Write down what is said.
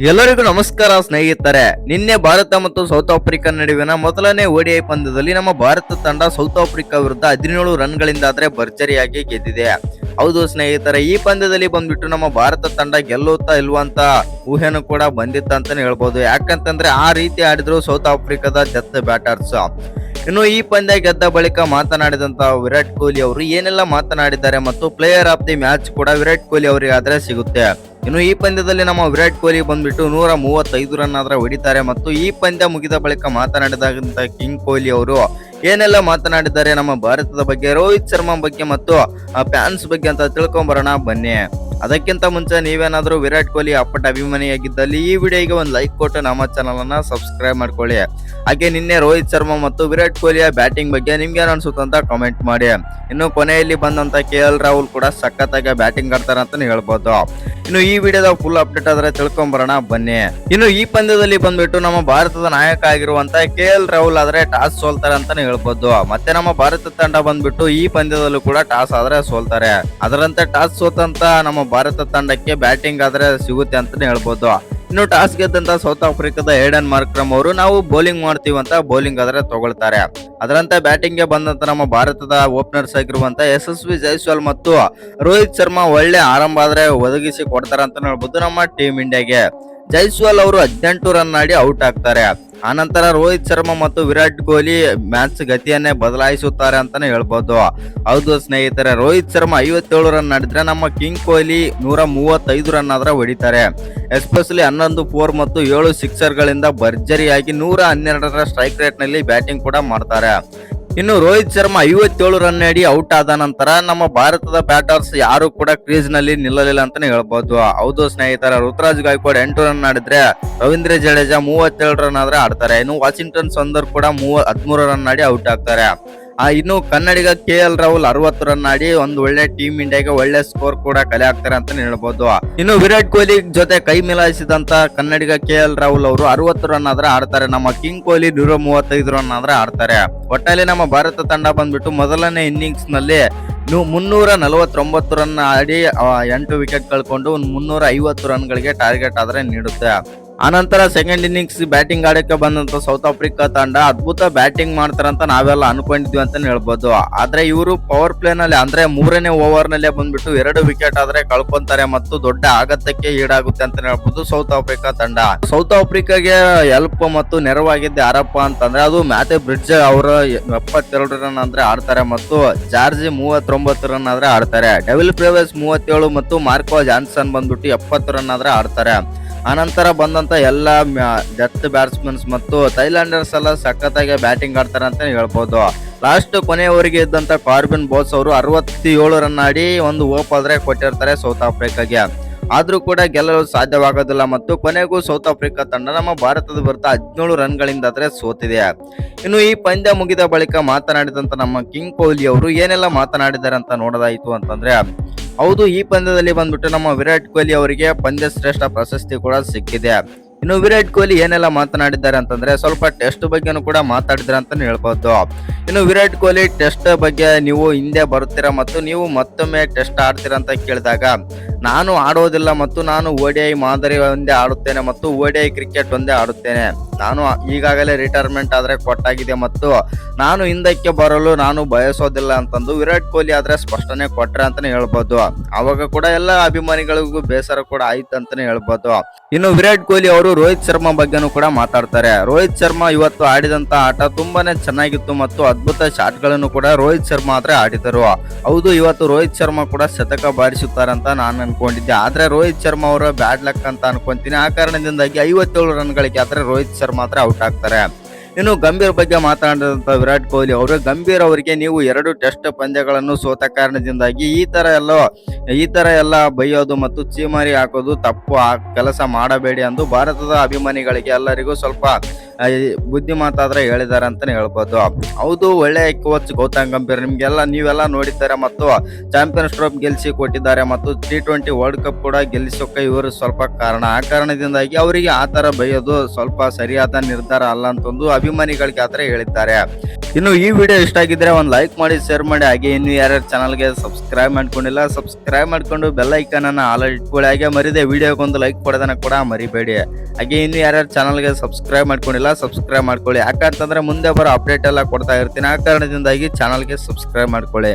ಎಲ್ಲರಿಗೂ ನಮಸ್ಕಾರ, ಸ್ನೇಹಿತರೆ. ನಿನ್ನೆ ಭಾರತ ಮತ್ತು ಸೌತ್ ಆಫ್ರಿಕಾ ನಡುವಿನ ಮೊದಲನೇ ಓಡಿಐ ಪಂದ್ಯದಲ್ಲಿ ನಮ್ಮ ಭಾರತ ತಂಡ ಸೌತ್ ಆಫ್ರಿಕಾ ವಿರುದ್ಧ ಹದಿನೇಳು ರನ್ಗಳಿಂದ ಆದ್ರೆ ಭರ್ಜರಿಯಾಗಿ ಗೆದ್ದಿದೆ. ಹೌದು, ಸ್ನೇಹಿತರೆ, ಈ ಪಂದ್ಯದಲ್ಲಿ ಬಂದ್ಬಿಟ್ಟು ನಮ್ಮ ಭಾರತ ತಂಡ ಗೆಲ್ಲುತ್ತಾ ಇಲ್ವಂತ ಊಹೆನೂ ಕೂಡ ಬಂದಿತ್ತ ಅಂತಾನೆ ಹೇಳ್ಬೋದು. ಯಾಕಂತಂದ್ರೆ ಆ ರೀತಿ ಆಡಿದ್ರು ಸೌತ್ ಆಫ್ರಿಕಾದ ಜತ್ ಬ್ಯಾಟರ್ಸ್ ಇನ್ನು ಈ ಪಂದ್ಯ ಗೆದ್ದ ಬಳಿಕ ಮಾತನಾಡಿದಂತ ವಿರಾಟ್ ಕೊಹ್ಲಿ ಅವರು ಏನೆಲ್ಲ ಮಾತನಾಡಿದ್ದಾರೆ ಮತ್ತು ಪ್ಲೇಯರ್ ಆಫ್ ದಿ ಮ್ಯಾಚ್ ಕೂಡ ವಿರಾಟ್ ಕೊಹ್ಲಿ ಅವರಿಗೆ ಆದ್ರೆ ಸಿಗುತ್ತೆ. ಇನ್ನು ಈ ಪಂದ್ಯದಲ್ಲಿ ನಮ್ಮ ವಿರಾಟ್ ಕೊಹ್ಲಿ ಬಂದ್ಬಿಟ್ಟು ನೂರ ಮೂವತ್ತೈದು ರನ್ ಆದ್ರೆ ಹೊಡಿತಾರೆ ಮತ್ತು ಈ ಪಂದ್ಯ ಮುಗಿದ ಬಳಿಕ ಮಾತನಾಡಿದಂತ ಕಿಂಗ್ ಕೊಹ್ಲಿ ಅವರು ಏನೆಲ್ಲ ಮಾತನಾಡಿದ್ದಾರೆ ನಮ್ಮ ಭಾರತದ ಬಗ್ಗೆ, ರೋಹಿತ್ ಶರ್ಮಾ ಬಗ್ಗೆ ಮತ್ತು ಫ್ಯಾನ್ಸ್ ಬಗ್ಗೆ ಅಂತ ತಿಳ್ಕೊಂಬರೋಣ ಬನ್ನಿ. ಅದಕ್ಕಿಂತ ಮುಂಚೆ ನೀವೇನಾದರೂ ವಿರಾಟ್ ಕೊಹ್ಲಿ ಅಪ್ಪಟ ಅಭಿಮಾನಿಯಾಗಿದ್ದಲ್ಲಿ ಈ ವಿಡಿಯೋಗೆ ಒಂದು ಲೈಕ್ ಕೊಟ್ಟು ನಮ್ಮ ಚಾನಲ್ ಅನ್ನ ಸಬ್ಸ್ಕ್ರೈಬ್ ಮಾಡ್ಕೊಳ್ಳಿ. ಹಾಗೆ ನಿನ್ನೆ ರೋಹಿತ್ ಶರ್ಮಾ ಮತ್ತು ವಿರಾಟ್ ಕೊಹ್ಲಿಯ ಬ್ಯಾಟಿಂಗ್ ಬಗ್ಗೆ ನಿಮ್ಗೆ ಅಂತ ಕಾಮೆಂಟ್ ಮಾಡಿ. ಇನ್ನು ಕೊನೆಯಲ್ಲಿ ಬಂದಂತ ಕೆ ಎಲ್ ರಾಹುಲ್ ಕೂಡ ಸಖತ್ತಾಗಿ ಬ್ಯಾಟಿಂಗ್ ಆಡ್ತಾರೆ ಅಂತಾನೆ ಹೇಳ್ಬೋದು. ಇನ್ನು ಈ ವಿಡಿಯೋದ ಫುಲ್ ಅಪ್ಡೇಟ್ ಆದ್ರೆ ತಿಳ್ಕೊಂಬರೋಣ, ಬನ್ನಿ. ಇನ್ನು ಈ ಪಂದ್ಯದಲ್ಲಿ ಬಂದ್ಬಿಟ್ಟು ನಮ್ಮ ಭಾರತದ ನಾಯಕ ಆಗಿರುವಂತ ಕೆ ಎಲ್ ರಾಹುಲ್ ಆದ್ರೆ ಟಾಸ್ ಸೋಲ್ತಾರೆ ಅಂತಾನೆ ಹೇಳ್ಬೋದು. ಮತ್ತೆ ನಮ್ಮ ಭಾರತ ತಂಡ ಬಂದ್ಬಿಟ್ಟು ಈ ಪಂದ್ಯದಲ್ಲೂ ಕೂಡ ಟಾಸ್ ಆದ್ರೆ ಸೋಲ್ತಾರೆ. ಅದರಂತೆ ಟಾಸ್ ಸೋತಂತ ನಮ್ಮ ಭಾರತ ತಂಡಕ್ಕೆ ಬ್ಯಾಟಿಂಗ್ ಆದ್ರೆ ಸಿಗುತ್ತೆ ಅಂತಾನೆ ಹೇಳ್ಬೋದು. ಇನ್ನು ಟಾಸ್ ಗೆದ್ದಂತ ಸೌತ್ ಆಫ್ರಿಕಾದ ಏಡನ್ ಮಾರ್ಕ್ರಮ್ ಅವರು ನಾವು ಬೌಲಿಂಗ್ ಮಾಡ್ತೀವಿ ಅಂತ ಬೌಲಿಂಗ್ ಆದ್ರೆ ತಗೊಳ್ತಾರೆ. ಅದರಂತೆ ಬ್ಯಾಟಿಂಗ್ಗೆ ಬಂದಂತ ನಮ್ಮ ಭಾರತದ ಓಪನರ್ಸ್ ಆಗಿರುವಂತ ಯಶಸ್ವಿ ಜೈಸ್ವಾಲ್ ಮತ್ತು ರೋಹಿತ್ ಶರ್ಮಾ ಒಳ್ಳೆ ಆರಂಭ ಆದ್ರೆ ಒದಗಿಸಿ ಕೊಡ್ತಾರೆ ಅಂತ ಹೇಳ್ಬೋದು ನಮ್ಮ ಟೀಮ್ ಇಂಡಿಯಾಗೆ. ಜೈಸ್ವಾಲ್ ಅವರು ಹದಿನೆಂಟು ರನ್ ಆಡಿ ಔಟ್ ಆಗ್ತಾರೆ. ಆನಂತರ ರೋಹಿತ್ ಶರ್ಮಾ ಮತ್ತು ವಿರಾಟ್ ಕೊಹ್ಲಿ ಮ್ಯಾಚ್ ಗತಿಯನ್ನೇ ಬದಲಾಯಿಸುತ್ತಾರೆ ಅಂತಾನೆ ಹೇಳ್ಬೋದು. ಹೌದು ಸ್ನೇಹಿತರೆ, ರೋಹಿತ್ ಶರ್ಮಾ ಐವತ್ತೇಳು ರನ್ ಆಡಿದ್ರೆ ನಮ್ಮ ಕಿಂಗ್ ಕೊಹ್ಲಿ ನೂರ ಮೂವತ್ತೈದು ರನ್ ಆದ್ರೆ ಹೊಡಿತಾರೆ. ಎಸ್ಪೆಷಲಿ ಹನ್ನೊಂದು ಫೋರ್ ಮತ್ತು ಏಳು ಸಿಕ್ಸರ್ ಗಳಿಂದ ಭರ್ಜರಿಯಾಗಿ ನೂರ ಹನ್ನೆರಡರ ಸ್ಟ್ರೈಕ್ ರೇಟ್ನಲ್ಲಿ ಬ್ಯಾಟಿಂಗ್ ಕೂಡ ಮಾಡ್ತಾರೆ. ಇನ್ನು ರೋಹಿತ್ ಶರ್ಮಾ ಐವತ್ತೇಳು ರನ್ ಅಡಿ ಔಟ್ ಆದ ನಂತರ ನಮ್ಮ ಭಾರತದ ಬ್ಯಾಟರ್ಸ್ ಯಾರು ಕೂಡ ಕ್ರೀಸ್ನಲ್ಲಿ ನಿಲ್ಲಲಿಲ್ಲ ಅಂತಾನೆ ಹೇಳ್ಬಹುದು ಹೌದು ಸ್ನೇಹಿತರ, ಋತುರಾಜ್ ಗಾಯಕ್ವಾಡ್ ಎಂಟು ರನ್ ಆಡಿದ್ರೆ ರವೀಂದ್ರ ಜಡೇಜಾ ಮೂವತ್ತೇಳು ರನ್ ಆದ್ರೆ ಆಡ್ತಾರೆ. ಇನ್ನು ವಾಷಿಂಗ್ಟನ್ ಸಂದರ್ ಕೂಡ ಮೂವ ಹದಿಮೂರು ರನ್ ಆಡಿ ಔಟ್ ಆಗ್ತಾರೆ. ಆ, ಇನ್ನು ಕನ್ನಡಿಗ ಕೆ ಎಲ್ ರಾಹುಲ್ ಅರವತ್ತು ರನ್ ಆಡಿ ಒಂದು ಒಳ್ಳೆ ಟೀಮ್ ಇಂಡಿಯಾಗೆ ಒಳ್ಳೆ ಸ್ಕೋರ್ ಕೂಡ ಕಲೆ ಹಾಕ್ತಾರೆ ಅಂತ ಹೇಳ್ಬೋದು. ಇನ್ನು ವಿರಾಟ್ ಕೊಹ್ಲಿ ಜೊತೆ ಕೈ ಮಿಲಾಯಿಸಿದಂತ ಕನ್ನಡಿಗ ಕೆ ಎಲ್ ರಾಹುಲ್ ಅವರು ಅರವತ್ತು ರನ್ ಆದ್ರೆ ಆಡ್ತಾರೆ. ನಮ್ಮ ಕಿಂಗ್ ಕೊಹ್ಲಿ ನೂರ ಮೂವತ್ತೈದು ರನ್ ಆದ್ರೆ ಆಡ್ತಾರೆ. ಒಟ್ಟಲ್ಲಿ ನಮ್ಮ ಭಾರತ ತಂಡ ಬಂದ್ಬಿಟ್ಟು ಮೊದಲನೇ ಇನ್ನಿಂಗ್ಸ್ನಲ್ಲಿ ಮುನ್ನೂರ ನಲವತ್ತೊಂಬತ್ತು ರನ್ ಆಡಿ ಎಂಟು ವಿಕೆಟ್ ಕಳ್ಕೊಂಡು ಒಂದು ಮುನ್ನೂರ ಐವತ್ತು ರನ್ಗಳಿಗೆ ಟಾರ್ಗೆಟ್ ಆದ್ರೆ ನೀಡುತ್ತೆ. ಆನಂತರ ಸೆಕೆಂಡ್ ಇನ್ನಿಂಗ್ಸ್ ಬ್ಯಾಟಿಂಗ್ ಆಡಕ್ಕೆ ಬಂದಂತ ಸೌತ್ ಆಫ್ರಿಕಾ ತಂಡ ಅದ್ಭುತ ಬ್ಯಾಟಿಂಗ್ ಮಾಡ್ತಾರಂತ ನಾವೆಲ್ಲ ಅನ್ಕೊಂಡಿದ್ವಿ ಅಂತಾನೆ ಹೇಳ್ಬೋದು. ಆದ್ರೆ ಇವರು ಪವರ್ ಪ್ಲೇ ನಲ್ಲಿ ಅಂದ್ರೆ ಮೂರನೇ ಓವರ್ ನಲ್ಲೇ ಬಂದ್ಬಿಟ್ಟು ಎರಡು ವಿಕೆಟ್ ಆದ್ರೆ ಕಳ್ಕೊಂತಾರೆ ಮತ್ತು ದೊಡ್ಡ ಆಗತ್ತಕ್ಕೆ ಈಡಾಗುತ್ತೆ ಅಂತ ಹೇಳ್ಬೋದು ಸೌತ್ ಆಫ್ರಿಕಾ ತಂಡ. ಸೌತ್ ಆಫ್ರಿಕಾಗೆ ಹೆಲ್ಪ್ ಮತ್ತು ನೆರವಾಗಿದ್ದೆ ಯಾರಪ್ಪ ಅಂತಂದ್ರೆ ಅದು ಮ್ಯಾಥೆ ಬ್ರಿಡ್ಜ್ ಅವರ ಎಪ್ಪತ್ತೆರಡು ರನ್ ಅಂದ್ರೆ ಆಡ್ತಾರೆ ಮತ್ತು ಜಾರ್ಜಿ ಮೂವತ್ತೊಂಬತ್ತು ರನ್ ಆದ್ರೆ ಆಡ್ತಾರೆ. ಡೆವಿಲ್ ಪ್ರೇವಸ್ ಮೂವತ್ತೇಳು ಮತ್ತು ಮಾರ್ಕೋ ಜಾನ್ಸನ್ ಬಂದ್ಬಿಟ್ಟು ಎಪ್ಪತ್ತು ರನ್ ಆದ್ರೆ ಆಡ್ತಾರೆ. ಆನಂತರ ಬಂದಂತ ಎಲ್ಲ ಡೆತ್ ಬ್ಯಾಟ್ಸ್ಮನ್ಸ್ ಮತ್ತು ಥೈಲ್ಯಾಂಡರ್ಸ್ ಎಲ್ಲ ಸಖತ್ತಾಗಿ ಬ್ಯಾಟಿಂಗ್ ಆಡ್ತಾರೆ ಅಂತ ಹೇಳ್ಬೋದು. ಲಾಸ್ಟ್ ಕೊನೆಯವರೆಗೆ ಇದ್ದಂತ ಕಾರ್ಬಿನ್ ಬೋಸ್ ಅವರು ಅರವತ್ತೇಳು ರನ್ ಆಡಿ ಒಂದು ಓಪ್ ಆದ್ರೆ ಕೊಟ್ಟಿರ್ತಾರೆ ಸೌತ್ ಆಫ್ರಿಕಾಗೆ. ಆದ್ರೂ ಕೂಡ ಗೆಲ್ಲಲು ಸಾಧ್ಯವಾಗೋದಿಲ್ಲ ಮತ್ತು ಕೊನೆಗೂ ಸೌತ್ ಆಫ್ರಿಕಾ ತಂಡ ನಮ್ಮ ಭಾರತದ ವಿರುದ್ಧ ಹದಿನೇಳು ರನ್ಗಳಿಂದ ಆದ್ರೆ ಸೋತಿದೆ. ಇನ್ನು ಈ ಪಂದ್ಯ ಮುಗಿದ ಬಳಿಕ ಮಾತನಾಡಿದಂತ ನಮ್ಮ ಕಿಂಗ್ ಕೊಹ್ಲಿ ಅವರು ಏನೆಲ್ಲ ಮಾತನಾಡಿದ್ದಾರೆ ಅಂತ ನೋಡೋದಾಯಿತು ಅಂತಂದ್ರೆ ಹೌದು ಈ ಪಂದ್ಯದಲ್ಲಿ ಬಂದ್ಬಿಟ್ಟು ನಮ್ಮ ವಿರಾಟ್ ಕೊಹ್ಲಿ ಅವರಿಗೆ ಪಂದ್ಯ ಶ್ರೇಷ್ಠ ಪ್ರಶಸ್ತಿ ಕೂಡ ಸಿಕ್ಕಿದೆ. ಇನ್ನು ವಿರಾಟ್ ಕೊಹ್ಲಿ ಏನೆಲ್ಲ ಮಾತನಾಡಿದ್ದಾರೆ ಅಂತಂದ್ರೆ ಸ್ವಲ್ಪ ಟೆಸ್ಟ್ ಬಗ್ಗೆನೂ ಕೂಡ ಮಾತಾಡಿದ್ರೆ ಅಂತಾನೆ ಹೇಳ್ಬೋದು. ಇನ್ನು ವಿರಾಟ್ ಕೊಹ್ಲಿ ಟೆಸ್ಟ್ ಬಗ್ಗೆ ನೀವು ಹಿಂದೆ ಬರುತ್ತೀರಾ ಮತ್ತು ನೀವು ಮತ್ತೊಮ್ಮೆ ಟೆಸ್ಟ್ ಆಡ್ತೀರಾ ಅಂತ ಕೇಳಿದಾಗ, ನಾನು ಆಡೋದಿಲ್ಲ ಮತ್ತು ನಾನು ಓಡಿಐ ಮಾದರಿ ಒಂದೇ ಆಡುತ್ತೇನೆ ಮತ್ತು ಓಡಿಐ ಕ್ರಿಕೆಟ್ ಒಂದೇ ಆಡುತ್ತೇನೆ. ನಾನು ಈಗಾಗಲೇ ರಿಟೈರ್ಮೆಂಟ್ ಆದ್ರೆ ಕೊಟ್ಟಾಗಿದೆ ಮತ್ತು ನಾನು ಹಿಂದಕ್ಕೆ ಬರಲು ನಾನು ಬಯಸೋದಿಲ್ಲ ಅಂತಂದು ವಿರಾಟ್ ಕೊಹ್ಲಿ ಆದ್ರೆ ಸ್ಪಷ್ಟನೆ ಕೊಟ್ರೆ ಅಂತಾನೆ ಹೇಳ್ಬೋದು. ಅವಾಗ ಕೂಡ ಎಲ್ಲ ಅಭಿಮಾನಿಗಳಿಗೂ ಬೇಸರ ಕೂಡ ಆಯ್ತು ಅಂತಾನೆ ಹೇಳ್ಬೋದು. ಇನ್ನು ವಿರಾಟ್ ಕೊಹ್ಲಿ ಅವರು ರೋಹಿತ್ ಶರ್ಮಾ ಬಗ್ಗೆನೂ ಕೂಡ ಮಾತಾಡ್ತಾರೆ. ರೋಹಿತ್ ಶರ್ಮಾ ಇವತ್ತು ಆಡಿದಂತ ಆಟ ತುಂಬಾನೇ ಚೆನ್ನಾಗಿತ್ತು ಮತ್ತು ಅದ್ಭುತ ಶಾಟ್ಗಳನ್ನು ಕೂಡ ರೋಹಿತ್ ಶರ್ಮಾ ಆದ್ರೆ ಆಡಿದರು. ಹೌದು, ಇವತ್ತು ರೋಹಿತ್ ಶರ್ಮಾ ಕೂಡ ಶತಕ ಬಾರಿಸುತ್ತಾರಂತ ನಾನು ಅನ್ಕೊಂಡಿದ್ದೆ. ಆದ್ರೆ ರೋಹಿತ್ ಶರ್ಮಾ ಅವರ ಬ್ಯಾಡ್ ಲಕ್ ಅಂತ ಅನ್ಕೊಂತೀನಿ. ಆ ಕಾರಣದಿಂದಾಗಿ ಐವತ್ತೇಳು ರನ್ಗಳಿಗೆ ಆದ್ರೆ ರೋಹಿತ್ ಶರ್ಮಾ ಆದ್ರೆ ಔಟ್ ಆಗ್ತಾರೆ. ಇನ್ನು ಗಂಭೀರ್ ಬಗ್ಗೆ ಮಾತನಾಡಿದಂತ ವಿರಾಟ್ ಕೊಹ್ಲಿ ಅವರು, ಗಂಭೀರ್ ಅವರಿಗೆ ನೀವು ಎರಡು ಟೆಸ್ಟ್ ಪಂದ್ಯಗಳನ್ನು ಸೋತ ಕಾರಣದಿಂದಾಗಿ ಈ ತರ ಎಲ್ಲ, ಈ ತರ ಎಲ್ಲ ಬೈಯೋದು ಮತ್ತು ಚೀಮಾರಿ ಹಾಕೋದು ತಪ್ಪು. ಕೆಲಸ ಮಾಡಬೇಡಿ ಎಂದು ಭಾರತದ ಅಭಿಮಾನಿಗಳಿಗೆ ಎಲ್ಲರಿಗೂ ಸ್ವಲ್ಪ ಬುದ್ಧಿ ಮಾತಾದ್ರೆ ಹೇಳಿದ್ದಾರೆ ಅಂತಾನೆ ಹೇಳ್ಬೋದು. ಹೌದು, ಒಳ್ಳೆ ಕೋಚ್ ಗೌತಮ್ ಗಂಭೀರ್, ನಿಮ್ಗೆಲ್ಲ ನೀವೆಲ್ಲ ನೋಡಿದ್ದಾರೆ ಮತ್ತು ಚಾಂಪಿಯನ್ಸ್ ಟ್ರೋಫಿ ಗೆಲ್ಲಿಸಿ ಕೊಟ್ಟಿದ್ದಾರೆ ಮತ್ತು ಟಿ ಟ್ವೆಂಟಿ ವರ್ಲ್ಡ್ ಕಪ್ ಕೂಡ ಗೆಲ್ಲಿಸೋಕೆ ಇವರು ಸ್ವಲ್ಪ ಕಾರಣ. ಆ ಕಾರಣದಿಂದಾಗಿ ಅವರಿಗೆ ಆ ತರ ಬೈಯೋದು ಸ್ವಲ್ಪ ಸರಿಯಾದ ನಿರ್ಧಾರ ಅಲ್ಲ ಅಂತಂದು ಅಭಿಮಾನಿಗಳಿಗೆ ಆತರ ಹೇಳಿದ್ದಾರೆ. ಇನ್ನು ಈ ವಿಡಿಯೋ ಇಷ್ಟ ಆಗಿದ್ರೆ ಒಂದು ಲೈಕ್ ಮಾಡಿ ಶೇರ್ ಮಾಡಿ. ಹಾಗೆ ಇನ್ನು ಯಾರ್ಯಾರು ಚಾನಲ್ಗೆ ಸಬ್ಸ್ಕ್ರೈಬ್ ಮಾಡ್ಕೊಂಡಿಲ್ಲ ಸಬ್ಸ್ಕ್ರೈಬ್ ಮಾಡ್ಕೊಂಡು ಬೆಲ್ ಐಕನ್ ಅನ್ನ ಆಲ್ ಇಟ್ಕೊಳ್ಳಿ. ಹಾಗೆ ಮರಿದೆ ವಿಡಿಯೋಗೊಂದು ಲೈಕ್ ಕೊಡೋದನ್ನ ಕೂಡ ಮರಿಬೇಡಿ. ಹಾಗೆ ಇನ್ನು ಯಾರ್ಯಾರು ಚಾನಲ್ಗೆ ಸಬ್ಸ್ಕ್ರೈಬ್ ಮಾಡ್ಕೊಂಡಿಲ್ಲ ಸಬ್ಸ್ಕ್ರೈಬ್ ಮಾಡ್ಕೊಳ್ಳಿ. ಯಾಕಂತಂದ್ರೆ ಮುಂದೆ ಬರೋ ಅಪ್ಡೇಟ್ ಎಲ್ಲ ಕೊಡ್ತಾ ಇರ್ತೀನಿ. ಆ ಕಾರಣದಿಂದಾಗಿ ಚಾನಲ್ಗೆ ಸಬ್ಸ್ಕ್ರೈಬ್ ಮಾಡ್ಕೊಳ್ಳಿ.